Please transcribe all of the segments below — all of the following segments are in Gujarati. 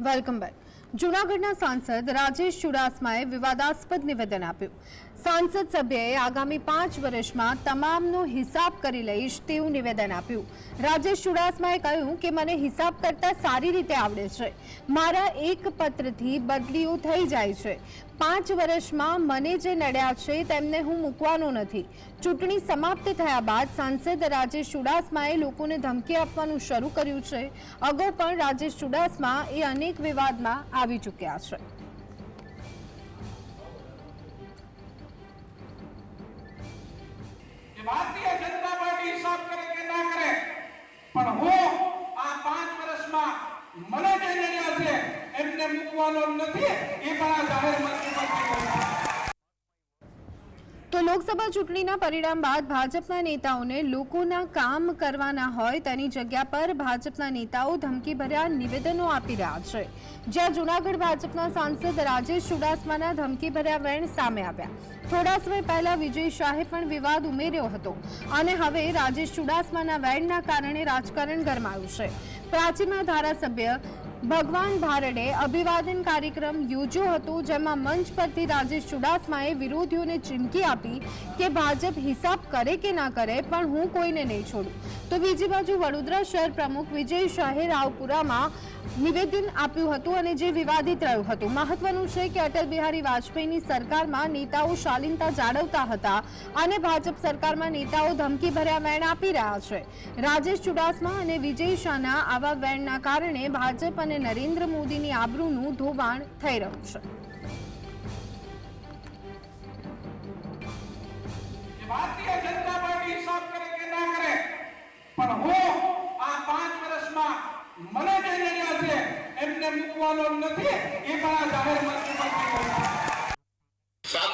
Welcome back. જૂનાગઢના સાંસદ રાજેશ ચુડાસમાએ વિવાદાસ્પદ નિવેદન આપ્યું. સાંસદ સભ્યએ આગામી પાંચ વર્ષમાં તમામનો હિસાબ કરી લઈશ તેવું નિવેદન આપ્યું. રાજેશ ચુડાસમાએ કહ્યું કે મને હિસાબ કરતા સારી રીતે આવડે છે. મારા એક પત્રથી બદલીઓ થઈ જાય છે. પાંચ વર્ષમાં મને જે નડ્યા છે તેમને હું મૂકવાનો નથી. ચૂંટણી સમાપ્ત થયા બાદ સાંસદ રાજેશ ચુડાસમાએ લોકોને ધમકી આપવાનું શરૂ કર્યું છે. અગાઉ પણ રાજેશ ચુડાસમા એ અનેક વિવાદમાં આવી ચૂક્યા છે. ભારતીય જનતા પાર્ટી હિસાબ કરે કે ના કરે? પણ હું આ પાંચ વર્ષમાં મને જે છે, એમને મૂકવાનો નથી, એ પણ આ જાહેર મંત્રી લોકસભા ચૂંટણીના પરિણામ બાદ ભાજપના નેતાઓને લોકોના કામ કરવાના હોય તેની જગ્યા પર ભાજપના નેતાઓ ધમકીભર્યા નિવેદનો આપી રહ્યા છે. જ્યાં જૂનાગઢ ભાજપના સાંસદ રાજેશ ચુડાસમાના ધમકીભર્યા વેણ સામે આવ્યા. થોડા સમય પહેલા વિજય શાહે પણ વિવાદ ઉમેર્યો હતો અને હવે રાજેશ ચુડાસમાના વેણના કારણે રાજકારણ ગરમાયું છે. પ્રાચીના ધારાસભ્ય ભગવાન ભારડે અભિવાદન કાર્યક્રમ યોજ્યો હતો, જેમાં મંચ પરથી રાજેશ ચુડાસમાએ વિરોધીઓને ચીમકી આપી કે ભાજપ હિસાબ કરે કે ના કરે, પણ હું કોઈને નહીં છોડું. તો બીજી બાજુ વડોદરા શહેર પ્રમુખ વિજય શાહે રાવપુરામાં નિવેદન આપ્યું હતું અને જે વિવાદિત રહ્યું હતું. મહત્વનું છે કે અટલ બિહારી વાજપેયીની સરકારમાં નેતાઓ શાલીનતા જાળવતા હતા અને ભાજપ સરકારમાં નેતાઓ ધમકી ભર્યા વેણ આપી રહ્યા છે. રાજેશ ચુડાસમા અને વિજય શાહના આવા વેણના કારણે ભાજપ અને નરેન્દ્ર મોદીની આબરૂનું ધોવાણ થઈ રહ્યું છે ભારતીય જનતા પાર્ટી હિસાબ કરે કે ના કરે પણ હું આ પાંચ વર્ષમાં મને જે છે, એમને મૂકવાનો નથી, એ પણ આ જાહેર મંત્રી.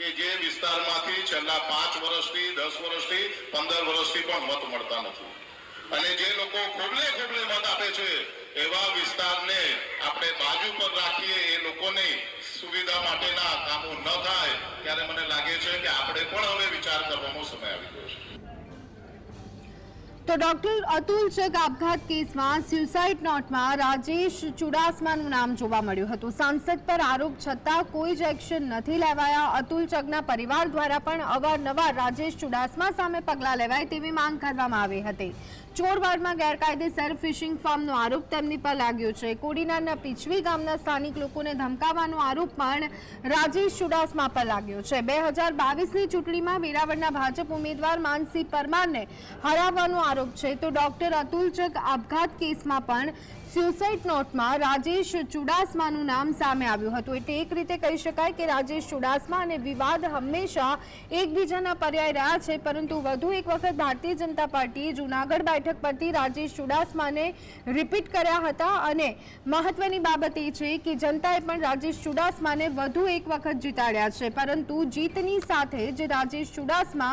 કે જે વિસ્તારમાંથી છેલ્લા પાંચ વર્ષથી, દસ વર્ષથી, પંદર વર્ષથી પણ મત મળતા નથી. અને જે લોકો ખોબલે ખોબલે મત આપે છે, એવા વિસ્તારને આપણે બાજુ પર રાખીએ, એ લોકોને સુવિધા માટેના કામો ન થાય, ત્યારે મને લાગે છે કે આપણે પણ હવે વિચાર કરવાનો સમય આવી ગયો છે. તો ડોક્ટર અતુલ ચક આપઘાત કેસમાં સ્યુસાઇડ નોટમાં રાજેશ ચુડાસમાનું નામ જોવા મળ્યું હતું. સાંસદ પર આરોપ છતાં કોઈ જ એક્શન નથી લેવાયા. અતુલ ચકના પરિવાર દ્વારા પણ અવારનવાર રાજેશ ચુડાસમા સામે પગલાં લેવાય તેવી માંગ કરવામાં આવી હતી. ચોરવાડમાં ગેરકાયદેસર ફિશિંગ ફાર્મનો આરોપ તેમની પર લાગ્યો છે. કોડીનારના પીછવી ગામના સ્થાનિક લોકોને ધમકાવવાનો આરોપ પણ રાજેશ ચુડાસમા પર લાગ્યો છે. બે હજાર બાવીસની ચૂંટણીમાં વેરાવળના ભાજપ ઉમેદવાર માનસી પરમારને હરાવવાનો આરોપ છે. તો ડોક્ટર અતુલ ચક આપઘાત કેસમાં પણ સ્યુસાઇડ નોટમાં રાજેશ ચુડાસમાનું નામ સામે આવ્યું હતું. એટલે એક રીતે કહી શકાય કે રાજેશ ચુડાસમા અને વિવાદ હંમેશા એકબીજાના પર્યાય રહ્યા છે. પરંતુ વધુ એક વખત ભારતીય જનતા પાર્ટીએ જૂનાગઢ બેઠક પરથી રાજેશ ચુડાસમાને રિપીટ કર્યા હતા. અને મહત્વની બાબત એ છે કે જનતાએ પણ રાજેશ ચુડાસમાને વધુ એક વખત જીતાડ્યા છે. પરંતુ જીતની સાથે જે રાજેશ ચુડાસમા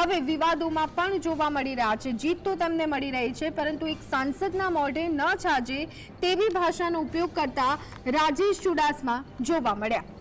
હવે વિવાદોમાં પણ જોવા મળી રહ્યા છે. જીત તો તેમને મળી રહી છે, પરંતુ એક સાંસદના મોઢે ન છાજે તેવી ભાષાનો ઉપયોગ કરતા રાજેશ ચુડાસમા જોવા મળ્યા.